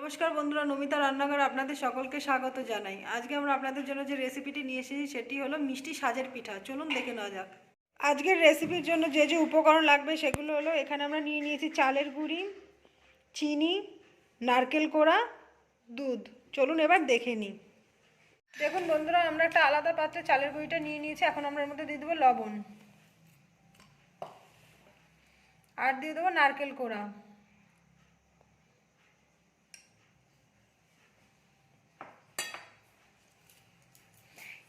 নমস্কার বন্ধুরা, নমিতা রান্নাঘর আপনাদের সকলকে স্বাগত জানাই। আজকে আমরা আপনাদের জন্য যে রেসিপিটি নিয়ে এসেছি, সেটি হলো মিষ্টি সাজের পিঠা। চলুন দেখে নেওয়া যাক। আজকের রেসিপির জন্য যে যে উপকরণ লাগবে, সেগুলো হলো, এখানে আমরা নিয়ে নিয়েছি চালের গুঁড়ি, চিনি, নারকেল কোড়া, দুধ। চলুন এবার দেখে নিই। দেখুন বন্ধুরা, আমরা একটা আলাদা পাত্রে চালের গুঁড়িটা নিয়ে নিয়েছি। এখন আমরা এর মধ্যে দিয়ে দেবো লবণ। আর দিয়ে দেবো নারকেল কোড়া।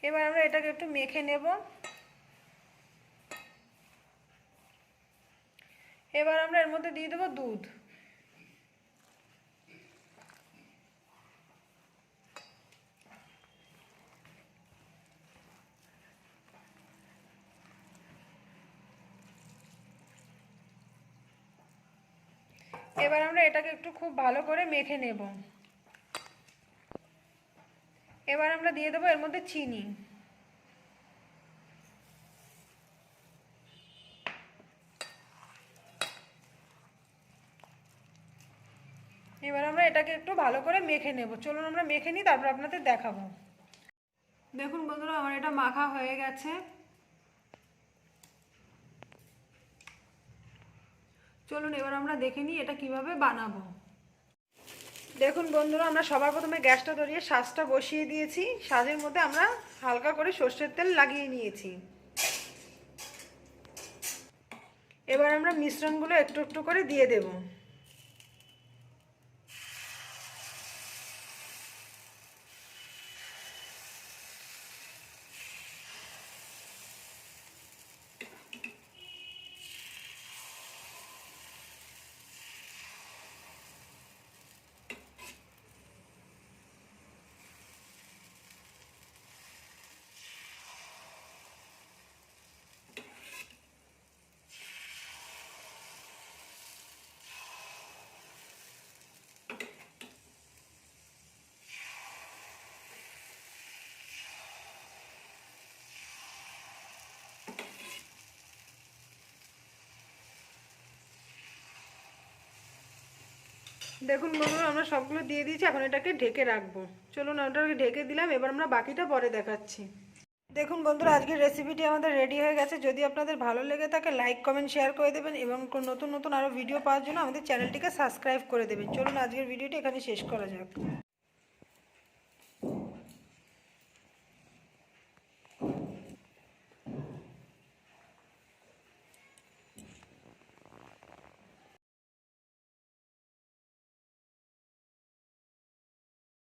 এবার আমরা এটাকে একটু মেখে নেব। এবার আমরা এর মধ্যে দিয়ে দেবো দুধ। এবার আমরা এটাকে একটু খুব ভালো করে মেখে নেব। এবার আমরা দিয়ে দেবো এর মধ্যে চিনি। এবার আমরা এটাকে একটু ভালো করে মেখে নেব। চলুন আমরা মেখে নিই, তারপর আপনাদের দেখাবো। দেখুন বন্ধুরা, আমার এটা মাখা হয়ে গেছে। চলুন এবার আমরা দেখে নিই এটা কীভাবে বানাবো। দেখুন বন্ধুরা, আমরা সবার প্রথমে গ্যাসটা ধরিয়ে শাঁসটা বসিয়ে দিয়েছি। সাজের মধ্যে আমরা হালকা করে সর্ষের তেল লাগিয়ে নিয়েছি। এবার আমরা মিশ্রণগুলো একটু একটু করে দিয়ে দেব। দেখুন বন্ধুরা, আমরা সবগুলো দিয়ে দিয়েছি, এখন এটাকে ঢেকে রাখব। চলুন, ওটাকে ঢেকে দিলাম, এবার আমরা বাকিটা পরে দেখাচ্ছি। দেখুন বন্ধুরা, আজকের রেসিপিটি আমাদের রেডি হয়ে গেছে। যদি আপনাদের ভালো লেগে থাকে লাইক কমেন্ট শেয়ার করে দেবেন এবং নতুন নতুন আরও ভিডিও পাওয়ার জন্য আমাদের চ্যানেলটিকে সাবস্ক্রাইব করে দেবেন। চলুন, আজকের ভিডিওটি এখানে শেষ করা যাক।